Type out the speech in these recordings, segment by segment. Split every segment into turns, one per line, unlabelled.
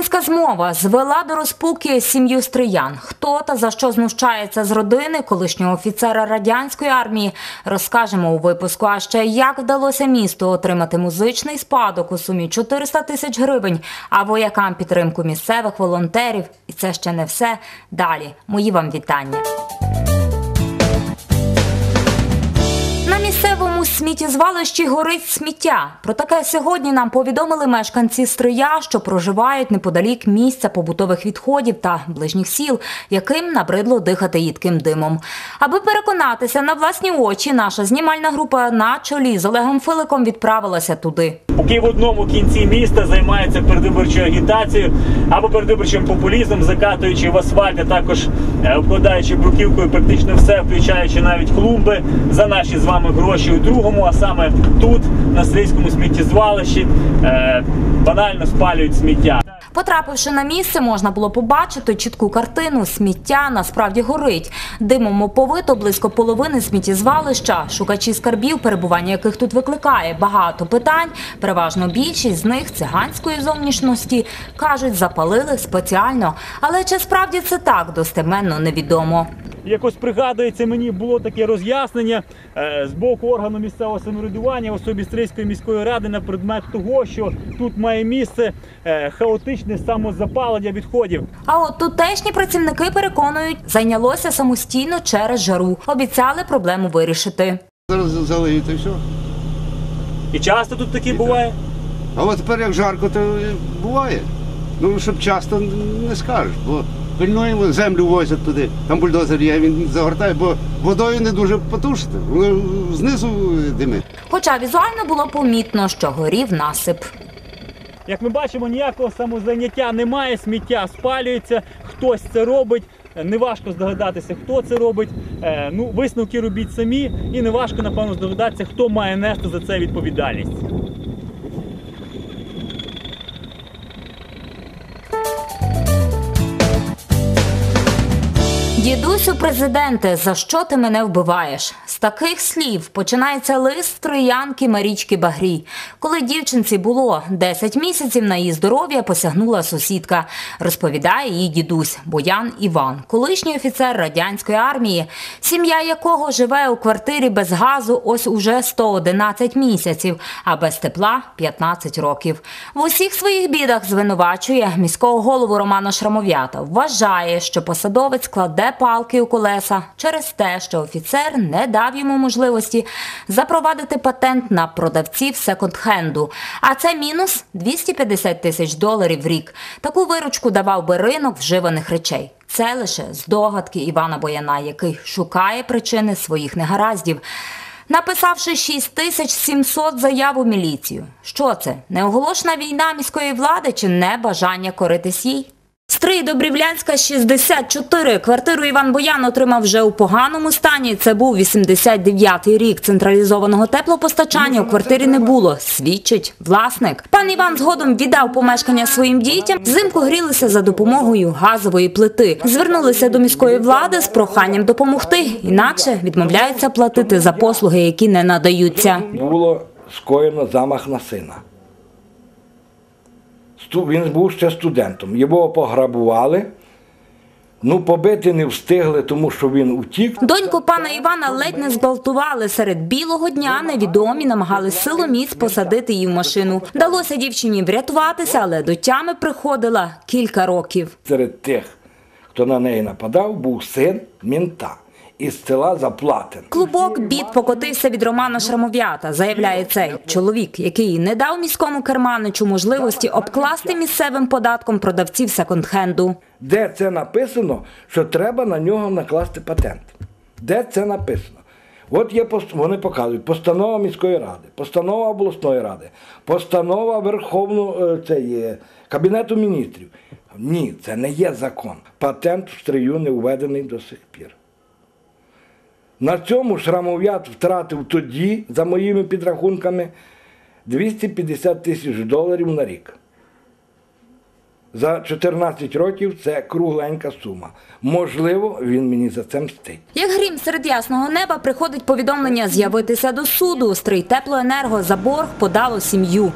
Українська змова звела до розпуки сім'ю стриян. Хто та за що знущається з родини колишнього офіцера радянської армії, розкажемо у випуску. А ще як вдалося місту отримати музичний спадок у сумі 400 тисяч гривень, а воякам підтримку місцевих волонтерів. І це ще не все. Далі мої вам вітання. Сміттєзвалищі горить сміття. Про таке сьогодні нам повідомили мешканці Стрия, що проживають неподалік місця побутових відходів та ближніх сіл, яким набридло дихати їдким димом. Аби переконатися на власні очі, наша знімальна група на чолі з Олегом Филиком відправилася туди.
Поки в одному кінці міста займаються передвиборчою агітацією або передвиборчим популізмом, закатуючи в асфальт, а також е, обкладаючи бруківкою практично все, включаючи навіть клумби за наші з вами гроші у другому, а саме тут, на стрийському сміттєзвалищі, е, банально спалюють сміття.
Потрапивши на місце, можна було побачити чітку картину. Сміття насправді горить. Димом оповито близько половини сміттєзвалища. Шукачі скарбів, перебування яких тут викликає багато питань. Переважно більшість з них циганської зовнішності кажуть, запалили спеціально. Але чи справді це так достеменно невідомо.
Якось пригадується, мені було таке роз'яснення е, з боку органу місцевого самоврядування, в особі Стрийської міської ради на предмет того, що тут має місце е, хаотичне самозапалення відходів.
А от тутешні працівники переконують, зайнялося самостійно через жару. Обіцяли проблему вирішити.
Зараз залиють і все.
І часто тут таке буває.
А от тепер як жарко, то буває. Ну, щоб часто не скажеш, бо пильнуємо, землю возять туди, там бульдозер є, він загортає, бо водою не дуже потушити, воно знизу димить.
Хоча візуально було помітно, що горів насип.
Як ми бачимо, ніякого самозайняття немає, сміття спалюється, хтось це робить. Е, Неважко здогадатися, хто це робить. Е, Ну, висновки робіть самі, і неважко, напевно, здогадатися, хто має нести за це відповідальність.
Дідусю президенте, за що ти мене вбиваєш? З таких слів починається лист троянки Марічки Багрій. Коли дівчинці було 10 місяців, на її здоров'я посягнула сусідка. Розповідає її дідусь Боян Іван, колишній офіцер радянської армії, сім'я якого живе у квартирі без газу ось уже 111 місяців, а без тепла 15 років. В усіх своїх бідах звинувачує міського голову Романа Шрамов'ята. Вважає, що посадовець кладе палки у колеса через те, що офіцер не дав йому можливості запровадити патент на продавців секонд-хенду. А це мінус 250 тисяч доларів в рік. Таку виручку давав би ринок вживаних речей. Це лише здогадки Івана Бояна, який шукає причини своїх негараздів. Написавши 6700 заяв у міліцію. Що це? Неоголошена війна міської влади чи не бажання коритись їй? Стрий Добрівлянська, 64. Квартиру Іван Боян отримав вже у поганому стані. Це був 89-й рік. Централізованого теплопостачання у квартирі не було. Свідчить власник. Пан Іван згодом віддав помешкання своїм дітям. Взимку грілися за допомогою газової плити. Звернулися до міської влади з проханням допомогти. Інакше відмовляються платити за послуги, які не надаються.
було скоєно замах на сина. Він був ще студентом. Його пограбували. Ну, побити не встигли, тому що він утік.
Доньку пана Івана ледь не зґвалтували. Серед білого дня невідомі намагались силоміць посадити її в машину. Вдалося дівчині врятуватися, але до тями приходила кілька років.
Серед тих, хто на неї нападав, був син мінта із села Заплатин.
Клубок бід покотився від Романа Шрамов'ята, заявляє цей чоловік, який не дав міському керманичу можливості обкласти місцевим податком продавців секонд-хенду.
Де це написано, що треба на нього накласти патент? Де це написано? От є вони показують постанова міської ради, постанова обласної ради, постанова Верховного е, це є, Кабінету міністрів. Ні, це не є закон. Патент в стрию не введений до сих пір. На цьому Шрамов'ят втратив тоді, за моїми підрахунками, 250 тисяч доларів на рік. За 14 років це кругленька сума. Можливо, він мені за це мстить.
Як грім серед ясного неба приходить повідомлення з'явитися до суду. Стрий теплоенерго за борг подало сім'ю.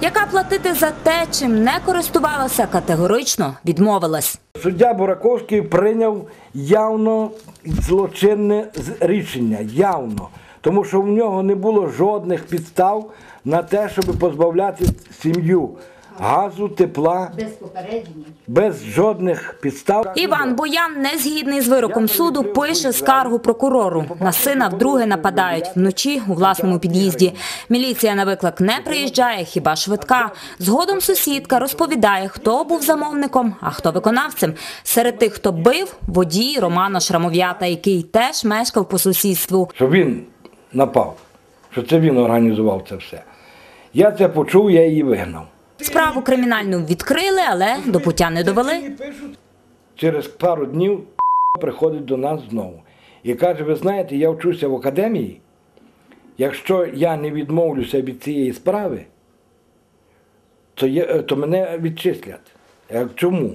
яка платити за те, чим не користувалася, категорично відмовилась.
Суддя Бураковський прийняв явно злочинне рішення, явно. Тому що в нього не було жодних підстав на те, щоб позбавляти сім'ю газу, тепла,
Без попередження.
без жодних підстав.
Іван Боян, не згідний з вироком суду, пише скаргу прокурору. На сина вдруге нападають вночі у власному під'їзді. Міліція на виклик не приїжджає, хіба швидка. Згодом сусідка розповідає, хто був замовником, а хто виконавцем. Серед тих, хто бив, водій Романа Шрамов'ята, який теж мешкав по сусідству.
що він напав, що це він організував це все. Я це почув, я її вигнав.
Справу кримінальну відкрили, але до пуття не довели.
Через пару днів приходить до нас знову і каже: ви знаєте, я вчуся в академії. Якщо я не відмовлюся від цієї справи, то, є, то мене відчислять. Чому?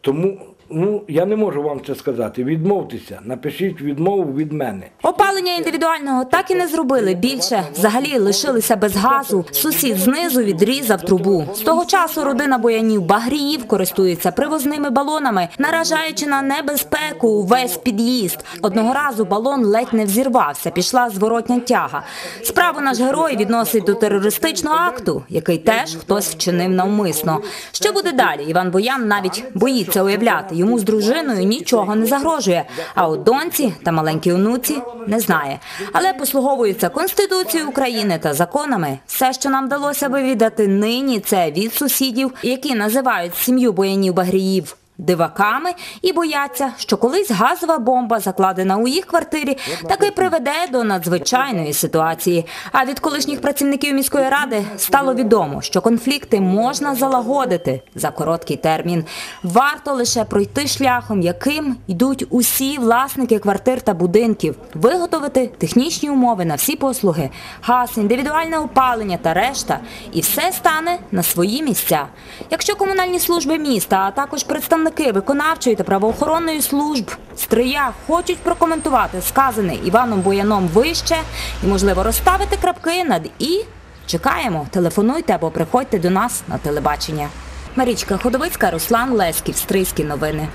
Тому ну, я не можу вам це сказати. Відмовтеся, напишіть відмову від мене.
Опалення індивідуального так і не зробили. Більше взагалі лишилися без газу. Сусід знизу відрізав трубу. З того часу родина боянів Багріїв користується привозними балонами, наражаючи на небезпеку увесь під'їзд. Одного разу балон ледь не взірвався. Пішла зворотня тяга. Справу наш герой відносить до терористичного акту, який теж хтось вчинив навмисно. Що буде далі? Іван Боян навіть боїться уявляти. Йому з дружиною нічого не загрожує. А от доньці та маленькій онуці не знає. Але послуговується Конституцією України та законами. Все, що нам вдалося вивідати нині, це від сусідів, які називають сім'ю боянів Багріїв. Диваками і бояться, що колись газова бомба, закладена у їх квартирі, таки приведе до надзвичайної ситуації. А від колишніх працівників міської ради стало відомо, що конфлікти можна залагодити за короткий термін. Варто лише пройти шляхом, яким йдуть усі власники квартир та будинків, виготовити технічні умови на всі послуги, газ, індивідуальне опалення та решта, і все стане на свої місця. Якщо комунальні служби міста, а також представники виконавчої та правоохоронної служб Стрия хочуть прокоментувати сказане Іваном Бояном вище і, можливо, розставити крапки над і. Чекаємо, телефонуйте або приходьте до нас на телебачення. Марічка Ходовицька, Руслан Леськів, Стрийські новини.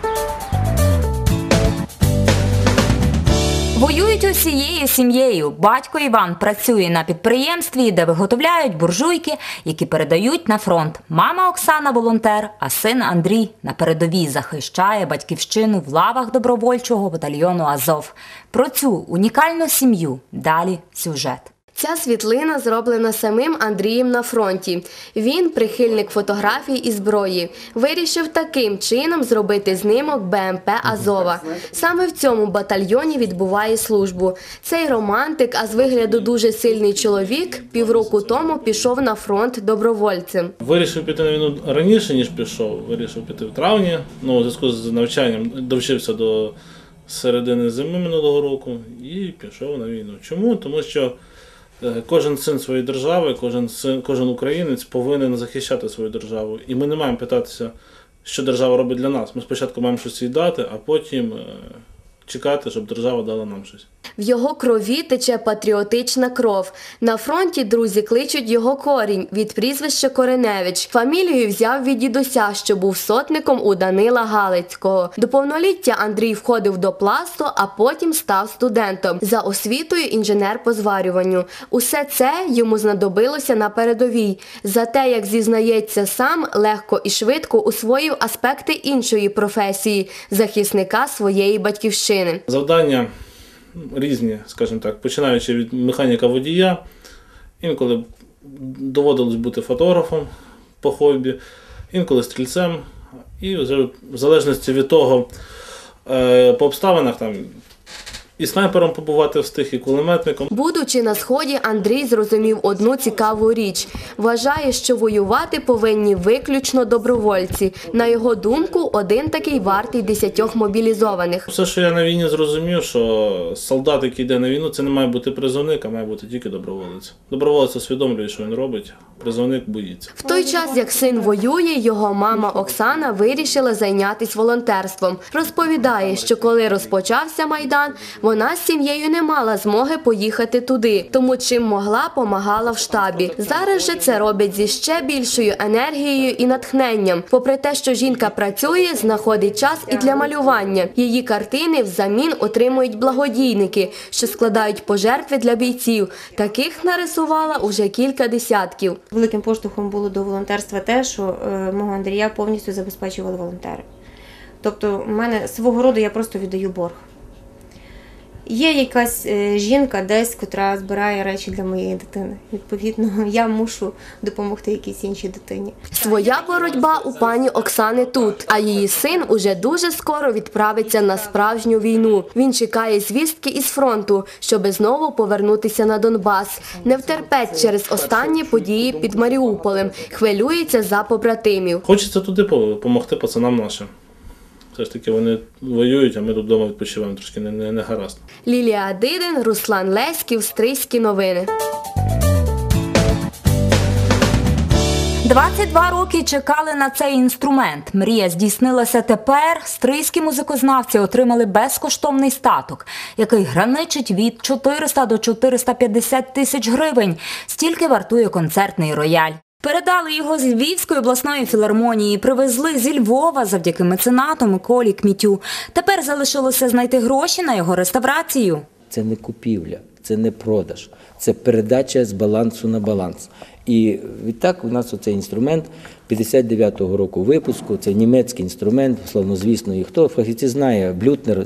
Воюють усією сім'єю. Батько Іван працює на підприємстві, де виготовляють буржуйки, які передають на фронт. Мама Оксана волонтер, а син Андрій на передовій захищає батьківщину в лавах добровольчого батальйону Азов. Про цю унікальну сім'ю далі сюжет.
Ця світлина зроблена самим Андрієм на фронті. Він, прихильник фотографій і зброї, вирішив таким чином зробити знимок БМП Азова. Саме в цьому батальйоні відбуває службу. Цей романтик, а з вигляду дуже сильний чоловік, півроку тому пішов на фронт добровольцем.
Вирішив піти на війну раніше, ніж пішов. Вирішив піти в травні. Ну, у зв'язку з навчанням довчився до середини зими минулого року і пішов на війну. Чому? Тому що кожен син своєї держави, кожен син, кожен українець повинен захищати свою державу. І ми не маємо питатися, що держава робить для нас. Ми спочатку маємо щось їй дати, а потім е, чекати, щоб держава дала нам щось.
В його крові тече патріотична кров. На фронті друзі кличуть його корінь від прізвища Кореневич. Фамілію взяв від дідуся, що був сотником у Данила Галицького. До повноліття Андрій входив до пласту, а потім став студентом за освітою інженер по зварюванню. Усе це йому знадобилося на передовій. Зате, як зізнається сам, легко і швидко усвоїв аспекти іншої професії захисника своєї батьківщини.
Завдання різні, скажімо так, починаючи від механіка водія, інколи доводилось бути фотографом по хобі, інколи стрільцем, і вже в залежності від того, е, по обставинах там і снайпером побувати встиг, і кулеметником.
Будучи на сході, Андрій зрозумів одну цікаву річ. Вважає, що воювати повинні виключно добровольці. На його думку, один такий вартий десятьох мобілізованих.
Все, що я на війні зрозумів, що солдат, який йде на війну, це не має бути призовник, а має бути тільки доброволець. Доброволець усвідомлює, що він робить, призовник боїться.
В той час, як син воює, його мама Оксана вирішила зайнятися волонтерством. Розповідає, що коли розпочався майдан, вона з сім'єю не мала змоги поїхати туди, тому чим могла, помагала в штабі. Зараз же це робить зі ще більшою енергією і натхненням. Попри те, що жінка працює, знаходить час і для малювання. Її картини взамін отримують благодійники, що складають пожертви для бійців. Таких нарисувала уже кілька десятків.
Великим поштовхом було до волонтерства те, що е, мого Андрія повністю забезпечували волонтери. Тобто, в мене свого роду я просто віддаю борг. Є якась е, жінка десь, котра збирає речі для моєї дитини. Відповідно, я мушу допомогти якійсь іншій дитині.
Своя боротьба у пані Оксани тут, а її син уже дуже скоро відправиться на справжню війну. Він чекає звістки із фронту, щоби знову повернутися на Донбас. Не втерпеть через останні події під Маріуполем. Хвилюється за побратимів.
Хочеться туди допомогти пацанам нашим. Все ж таки вони воюють, а ми тут вдома відпочиваємо, трошки не, не, не гаразд.
Лілія Дидин, Руслан Леськів, Стрийські новини.
22 роки чекали на цей інструмент. Мрія здійснилася тепер. Стрийські музикознавці отримали безкоштовний статок, який граничить від 400 до 450 тисяч гривень. Стільки вартує концертний рояль. Передали його з Львівської обласної філармонії, привезли зі Львова завдяки меценату Миколі Кмітю. Тепер залишилося знайти гроші на його реставрацію.
Це не купівля, це не продаж, це передача з балансу на баланс. І відтак у нас оцей інструмент 59-го року випуску, це німецький інструмент, славнозвісний. Хто фахівці знає, Блютнер, е,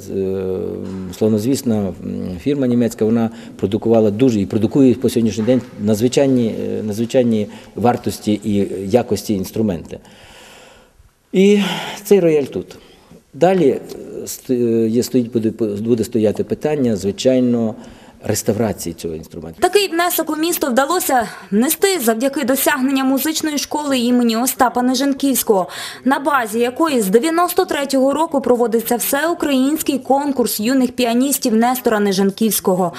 славнозвісна м, фірма німецька, вона продукувала дуже і продукує по сьогоднішній день надзвичайні, е, надзвичайні вартості і якості інструменти. І цей рояль тут. Далі е, стоїть, буде стояти питання, звичайно, реставрації цього інструменту.
Такий внесок у місто вдалося внести завдяки досягненням музичної школи імені Остапа Нежанківського, на базі якої з 93-го року проводиться всеукраїнський конкурс юних піаністів Нестора Нежанківського.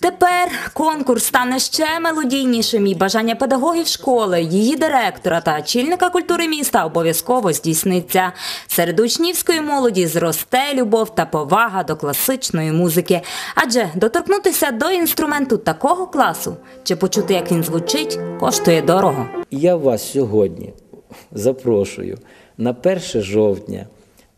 Тепер конкурс стане ще мелодійнішим і бажання педагогів школи, її директора та очільника культури міста обов'язково здійсниться. Серед учнівської молоді зросте любов та повага до класичної музики. Адже доторкнутися до інструменту такого класу чи почути, як він звучить, коштує дорого.
Я вас сьогодні запрошую на 1 жовтня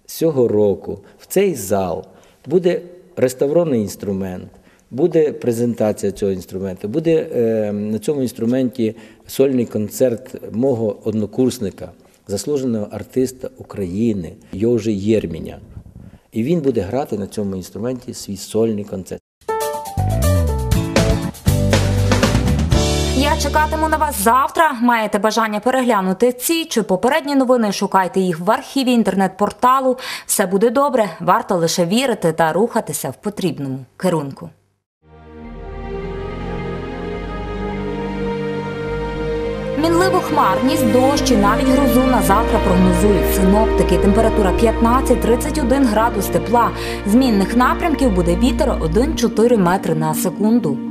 цього року в цей зал буде реставрований інструмент, буде презентація цього інструменту, буде е, на цьому інструменті сольний концерт мого однокурсника, заслуженого артиста України Йожи Єрміня. І він буде грати на цьому інструменті свій сольний концерт.
Чекатиму на вас завтра. Маєте бажання переглянути ці чи попередні новини? Шукайте їх в архіві інтернет-порталу. Все буде добре. Варто лише вірити та рухатися в потрібному керунку. Мінливу хмарність, дощ і навіть грозу на завтра прогнозують синоптики. Температура 15-31 градус тепла. Змінних напрямків буде вітер 1-4 метри на секунду.